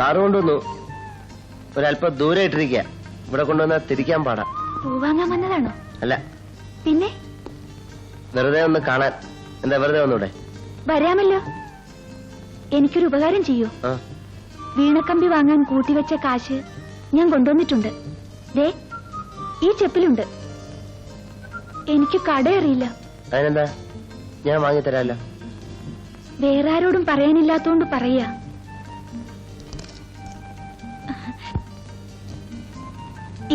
Car കൊണ്ടുവന്നു. ഒരല്പം ദൂരെ ഇട്ടിരിക്കുക ഇവിടെ കൊണ്ടുവന്നാ തിരിക്കാൻ പാടാ. പൂവാങ്ങാൻ വന്നതാണോ? അല്ല. പിന്നെ? വെറുതെ ഒന്ന് കാണാൻ. എന്താ വെറുതെ ഒന്നൂടെ വരാമല്ലോ. എനിക്കൊരു ഉപകാരം ചെയ്യൂ. ആ. വീണക്കമ്പി വാങ്ങാൻ കൂട്ടിവെച്ച കാശ് ഞാൻ കൊണ്ടുവന്നിട്ടുണ്ട്. ദേ ഈ ചെപ്പിലുണ്ട്. എനിക്ക് കടയറിയില്ല. അതിനെന്താ? ഞാൻ വാങ്ങിത്തരാല്ലോ വേറെ ആരോടും പറയാനില്ലാത്തോണ്ട് പറയാ.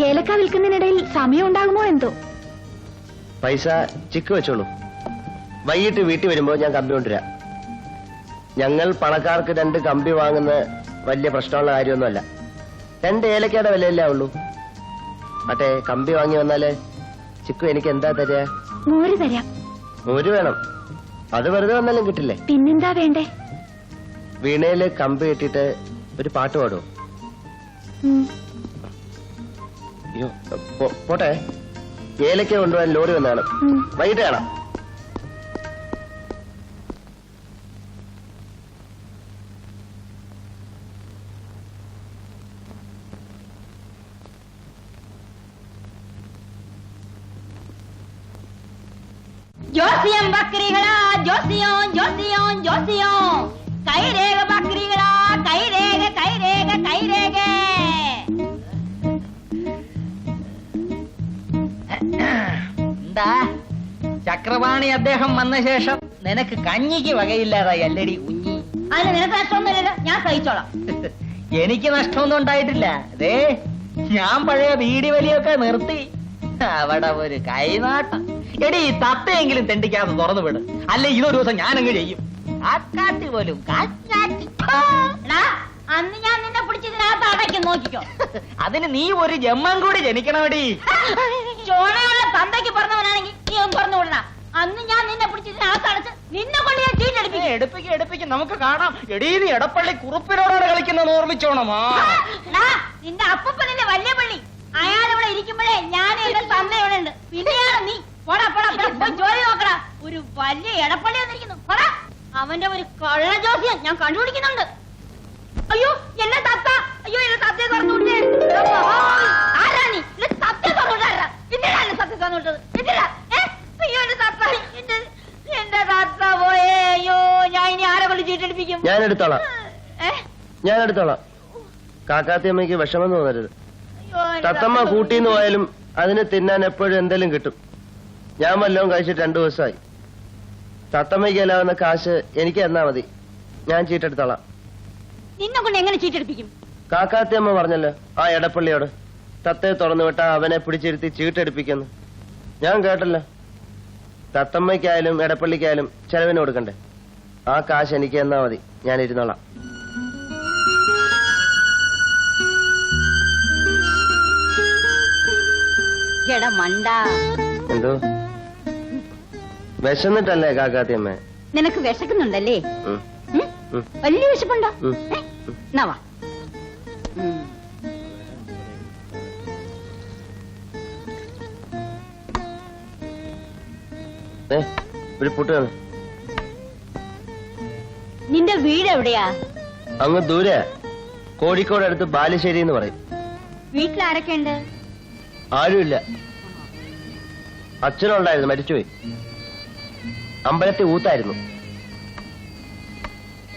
ഏലക്ക വിൽക്കുന്നതിനിടയിൽ സമയം ഉണ്ടാകുമോ എന്തോ? പൈസ ചിക്ക് വെച്ചോളൂ. വൈകിട്ട് വീട്ടിൽ വരുമ്പോ ഞാൻ കമ്പി കൊണ്ടുവരാം. ഞങ്ങൾ പണക്കാർക്ക് രണ്ട് കമ്പി വാങ്ങുന്ന വലിയ പ്രശ്നമുള്ള കാര്യമൊന്നുമല്ല. രണ്ട് ഏലക്കയുടെ വിലയല്ലേ ഉള്ളൂ. മറ്റേ കമ്പി വാങ്ങി വന്നാലേ ചിക്കു എനിക്ക് എന്താ തരിക? മോര് തരാം. ഒരു വേണം. അത് വെറുതെ വന്നാലും കിട്ടില്ലേ? പിന്നെന്താ വേണ്ടേ? വീണയിൽ കമ്പി കിട്ടിയിട്ട് ഒരു പാട്ട് പാടുമോ. അയ്യോ പോ- പോട്ടെ ഏലക്ക കൊണ്ടുപോകാൻ ലോറി വന്നാണ് ഉം. വൈകിട്ട് കാണാം ஜோசியம் பக்ரிகளா ஜோசியம் ஜோசியம் ஜோசியம் ചക്രപാണി അദ്ദേഹം വന്ന ശേഷം നിനക്ക് കഞ്ഞിക്ക് വകയില്ലാതായി അല്ലടി കുഞ്ഞി. അതിന് നിനക്ക് നഷ്ടമൊന്നുമില്ല ഞാൻ സഹിച്ചോളാം എനിക്ക് നഷ്ടമൊന്നും ഉണ്ടായിട്ടില്ല. അതേ ഞാൻ പഴയ വീടി വലിയൊക്കെ നിർത്തി. അവിടെ ഒരു കൈനാട്ടം. എടി ഈ തത്തയെങ്കിലും തെണ്ടിക്കാതെ തുറന്നു വിട് അല്ലെ ഇതൊരു ദിവസം ഞാനങ്ങ് ചെയ്യും. കാക്കാട്ടി പോലും കാക്കാട്ടി എടാ അന്ന് ഞാൻ നിന്നെ പിടിച്ചതിനകത്ത് അടയ്ക്കും നോക്കിക്കോ. അതിന് നീ ഒരു ജമ്മം കൂടി ജനിക്കണമടി. ചോണയുള്ള തന്തയ്ക്ക് പറഞ്ഞവനാണെങ്കിൽ നീ ഒന്ന് പറഞ്ഞു വിടണ അന്ന് ഞാൻ നിന്നെ പിടിച്ചിട്ട് നിന്നെ കൊണ്ട് ഞാൻ ചീറ്റടിപ്പിക്കും എടുപ്പിക്ക് എടുപ്പിക്ക്. നമുക്ക് കാണാം. എടീ നീ എടപ്പള്ളി കുറുപ്പിനോടാണ് കളിക്കുന്നത് ഓർമ്മിച്ചോണമാ എടാ, നിന്റെ അപ്പൂപ്പനല്ലേ വലിയ പള്ളി? അയാൾ ഇവിടെ ഇരിക്കുമ്പോഴേ ഞാൻ എന്റെ തന്ത ഇവിടെ ഉണ്ട്. പിന്നെയാണ് നീ. പോടാ പോടാ പോയി ജോലി നോക്കടാ. ഒരു വലിയ എടപ്പള്ളി വന്നിരിക്കുന്നു. പോടാ. അവന്റെ ഒരു കള്ള ജോസ്യം ഞാൻ കണ്ടുപിടിക്കുന്നുണ്ട്. അയ്യോ എന്നെ തത്ത. അയ്യോ എന്നെ തത്തയെ തുറന്നുവിട്ടേ ആരാ എടുത്തോളാം ഞാൻ എടുത്തോളാം കാക്കാത്തിയമ്മയ്ക്ക് വിഷമം തോന്നരുത്. തത്തമ്മ തത്ത കൂട്ടിന്ന് പോയാലും അതിന് തിന്നാൻ എപ്പോഴും എന്തെങ്കിലും കിട്ടും. ഞാൻ വല്ലതും കഴിച്ചിട്ട് രണ്ടു ദിവസമായി. തത്തമ്മയ്ക്ക് അല്ലാവുന്ന കാശ് എനിക്ക് തന്നാ മതി. ഞാൻ ചീട്ടെടുത്തോളാം. നിന്നെ കൊണ്ട് എങ്ങനെ ചീറ്റടിപ്പിക്കും കാക്കാത്തിയമ്മ പറഞ്ഞല്ലോ ആ എടപ്പള്ളിയോട്. തത്തയെ തുറന്നു വിട്ടാ അവനെ പിടിച്ചിരുത്തി ചീട്ടെടുപ്പിക്കുന്നു ഞാൻ കേട്ടല്ലോ. തത്തമ്മയ്ക്കായാലും എടപ്പള്ളിക്കായാലും ചെലവിന് കൊടുക്കണ്ടേ? ആ കാശ് എനിക്ക് തന്നാ മതി ഞാൻ ഇരുന്നോളാം എടാ മണ്ട എന്തോ വിശന്നിട്ടല്ലേ കാക്കാത്തിയമ്മ നിനക്ക് വിശക്കുന്നുണ്ടല്ലേ ഉം, ഉം? ഉം. വലിയ വിശപ്പുണ്ടോ ഉം. ഏ? എന്നാ വാ ഉം. ഏ ഒരു പുട്ട് തന്ന്. നിന്റെ വീട് എവിടെയാ? അങ്ങ് ദൂരെ. കോഴിക്കോട് അടുത്ത് ബാലുശ്ശേരി എന്ന് പറയും. വീട്ടിൽ ആരൊക്കെ ഉണ്ട്? ആരുമില്ല. അച്ഛനുണ്ടായിരുന്നു മരിച്ചുപോയി. അമ്പലത്തിൽ ഊത്തായിരുന്നു.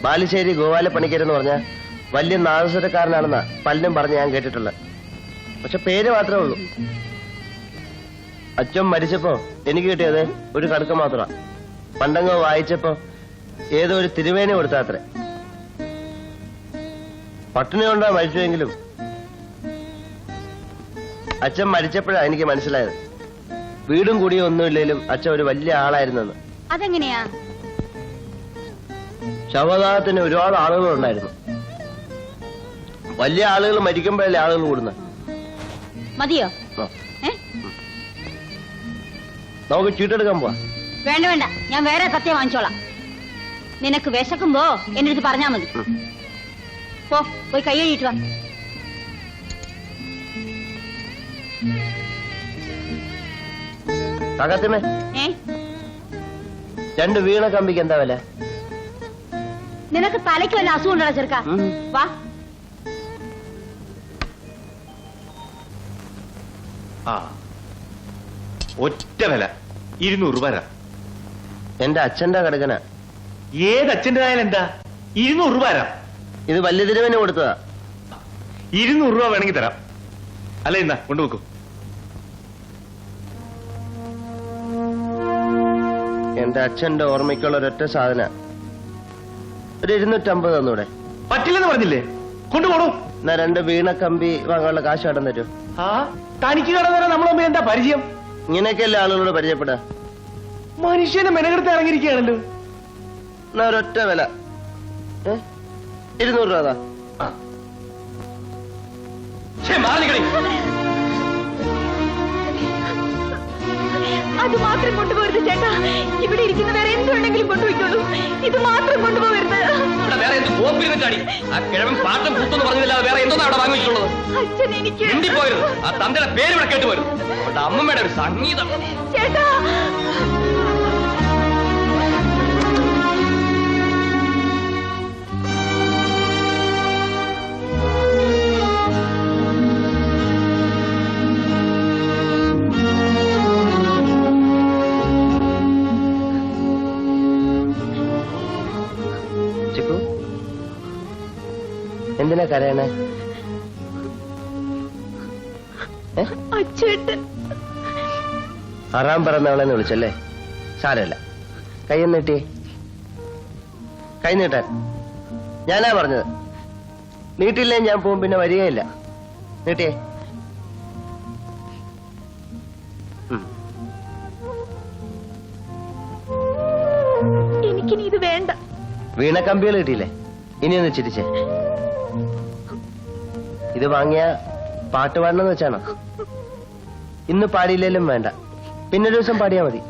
ബാലുശ്ശേരി ഗോപാലപ്പണിക്കരെന്ന് പറഞ്ഞ വലിയ നാദസ്വരക്കാരനാണെന്നാ പലരും പറഞ്ഞ് ഞാൻ കേട്ടിട്ടുള്ളത്. പക്ഷെ പേര് മാത്രമേ ഉള്ളൂ. അച്ഛൻ മരിച്ചപ്പോ എനിക്ക് കിട്ടിയത് ഒരു കടുക്ക മാത്രമാ. പണ്ടങ്ങ് വായിച്ചപ്പോ ഏതോ ഒരു തിരുവേന കൊടുത്താത്രേ. പട്ടിണി കൊണ്ടാ മരിച്ചുവെങ്കിലും അച്ഛൻ മരിച്ചപ്പോഴാ എനിക്ക് മനസ്സിലായത്. വീടും കൂടിയും ഒന്നുമില്ലെങ്കിലും അച്ഛൻ ഒരു വലിയ ആളായിരുന്നെന്ന്. അതെങ്ങനെയാ? ശവദാഹത്തിന് ഒരുപാട് ആളുകൾ ഉണ്ടായിരുന്നു. വലിയ ആളുകൾ മരിക്കുമ്പോഴല്ലേ ആളുകൾ കൂടുന്നത് മതിയോ? നമുക്ക് ചീട്ടെടുക്കാൻ പോവാ. വേണ്ട വേണ്ട. ഞാൻ വേറെ സത്യം വാങ്ങിച്ചോളാം. നിനക്ക് വിശക്കുമ്പോ എന്റെ അടുത്ത് പറഞ്ഞാ മതി. പോ പോയി കൈ കഴുകിട്ട് വാ. രണ്ട് വീണ കമ്പിക്ക് എന്താ വില? നിനക്ക് തലയ്ക്ക് വല്ല അസുഖം ഉണ്ടോ ചെറുക്ക? വാ. ആ ഒറ്റ വില. ഇരുന്നൂറ് രൂപ എന്റെ അച്ഛന്റെ കടകനാ ഏത് അച്ഛന്റെതായാലും എന്താ? ഇരുന്നൂറ് രൂപ തരാം. ഇത് വലിയ തിരുവന് കൊടുത്തതാ. ഇരുന്നൂറ് രൂപ വേണമെങ്കിൽ തരാം. അല്ല എന്നാ കൊണ്ടുപോക്കൂ എന്റെ അച്ഛന്റെ ഓർമ്മയ്ക്കുള്ള ഒരൊറ്റ സാധന. ഒരു ഇരുന്നൂറ്റമ്പത് തന്നൂടെ. പറ്റില്ലെന്ന് പറഞ്ഞില്ലേ? കൊണ്ടുപോണു എന്നാ രണ്ട് വീണ കമ്പി വാങ്ങാനുള്ള കാശ് കടം തരും. ആ തനിക്ക് തരാൻ നമ്മളെ തമ്മിൽ എന്താ പരിചയം? ഇങ്ങനെയൊക്കെയല്ലേ ആളുകളോട് പരിചയപ്പെടാ മനുഷ്യനെ മെനകെടുത്ത് ഇറങ്ങിയിരിക്കുകയാണല്ലോ. എന്നാ ഒരൊറ്റ വില. ഏ? ഇരുന്നൂറ് രൂപ അതാ. മാത്രം കൊണ്ടുപോകരുത് ചേട്ടാ. ഇവിടെ ഇരിക്കുന്ന വേറെ എന്തുണ്ടെങ്കിലും കൊണ്ടുപോയിക്കോളൂ. ഇത് മാത്രം കൊണ്ടുപോകരുത്. ഇവിടെ വേറെ എന്ത് കോപ്പിരുന്നിട്ടാടി ആ കിഴവൻ പാട്ടും പൂത്തെന്ന് പറഞ്ഞില്ലാതെ വേറെ എന്തോന്നാ അവിടെ വാങ്ങിയിട്ടുള്ളത്? അച്ഛൻ എനിക്ക് മിണ്ടിപ്പോയത് ആ തന്തയുടെ പേര് ഇവിടെ കേട്ടുപോരും അവളുടെ അമ്മമ്മയുടെ ഒരു സംഗീതം. ചേട്ടാ. എന്തിനാ കരയണേ? ആറാം പിറന്നവളെന്ന് വിളിച്ചല്ലേ? സാരമില്ല. കൈ നീട്ടി. കൈ നീട്ടാൻ. ഞാനാ പറഞ്ഞത്. നീട്ടില്ലേ ഞാൻ പോകും പിന്നെ വരികയില്ല. നീട്ടിയേ. എനിക്കിനി ഇത് വേണ്ട. വീണ കമ്പികൾ കിട്ടിയില്ലേ? ഇനി ഒന്ന് ചിരിച്ചേ. ഇത് വാങ്ങിയ പാട്ട് പാടണമെന്ന് വെച്ചാണോ? ഇന്ന് പാടിയില്ലേലും വേണ്ട. പിന്നൊരു ദിവസം പാടിയാ മതി.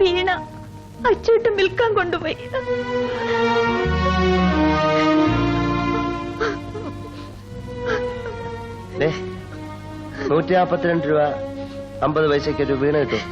വീണ അച്ചേട്ടൻ വിൽക്കാൻ കൊണ്ടുപോയി. നൂറ്റി നാപ്പത്തിരണ്ട് രൂപ അമ്പത് പൈസയ്ക്ക് ഒരു വീണ കിട്ടും.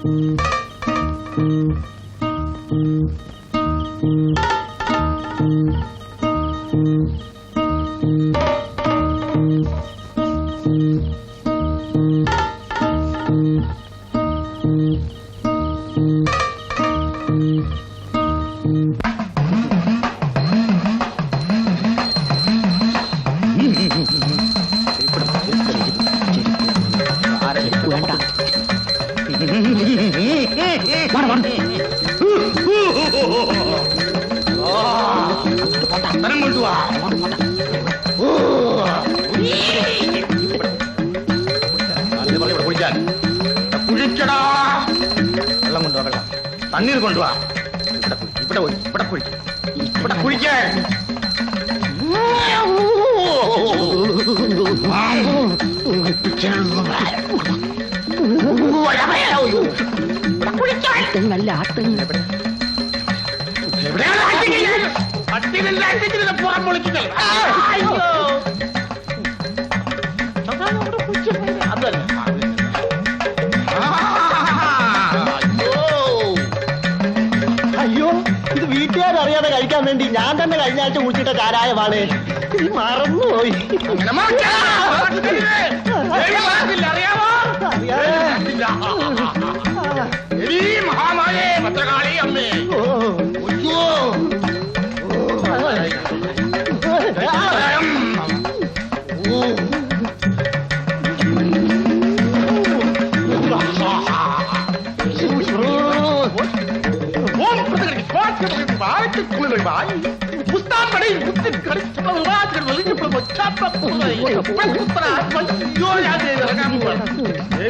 ഏ കുഴിക്കടാ തണ്ണീർ കൊണ്ടുവാ. ഇവിടെ ഇവിടെ പോയി ഇവിടെ പോയി ഇവിടെ കുഴിക്കാൻ അയ്യോ. ഞാൻ തന്നെ കഴിഞ്ഞ ആഴ്ച കുടിച്ചിട്ട ചാരായമാണ് മറന്നുപോയി.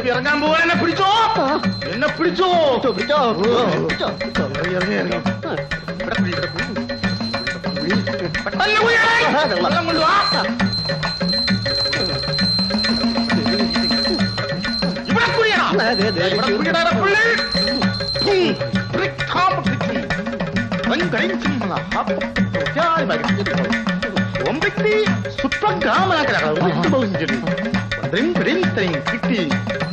ഇറങ്ങാൻ പോവാൻ എന്നെ പിടിച്ചോ എന്നെ പിടിച്ചോ പിടിച്ചോ ഇറങ്ങി ഇറങ്ങി. പെട്ടെന്ന്. വെള്ളം കൊണ്ടുവാ ഇവിടെ കുഴിയണം ഇവിടെ കുഴിയടാ പുള്ളി. ഉം. Brick, hmm, brick.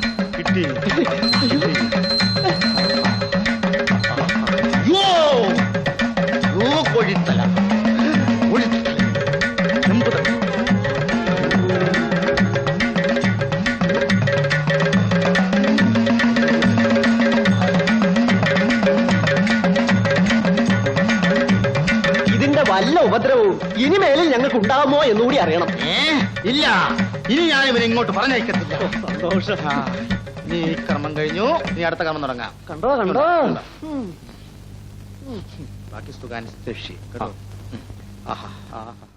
വല്ല ഉപദ്രവവും. ഇനിമേലിൽ ഞങ്ങൾക്ക് ഉണ്ടാകുമോ എന്നുകൂടി അറിയണം. ഏ ഇല്ല. ഇനി ഞാൻ ഇവരെ ഇങ്ങോട്ട് പറഞ്ഞയക്കത്തില്ല. സന്തോഷം. ആ, ഇനി ഈ കർമ്മം കഴിഞ്ഞു. ഇനി അടുത്ത കർമ്മം തുടങ്ങാം. കണ്ടോ കണ്ടോ? ബാക്കി സുഖാനിസ്തേഷി കേട്ടോ? ആഹാ ആഹാ.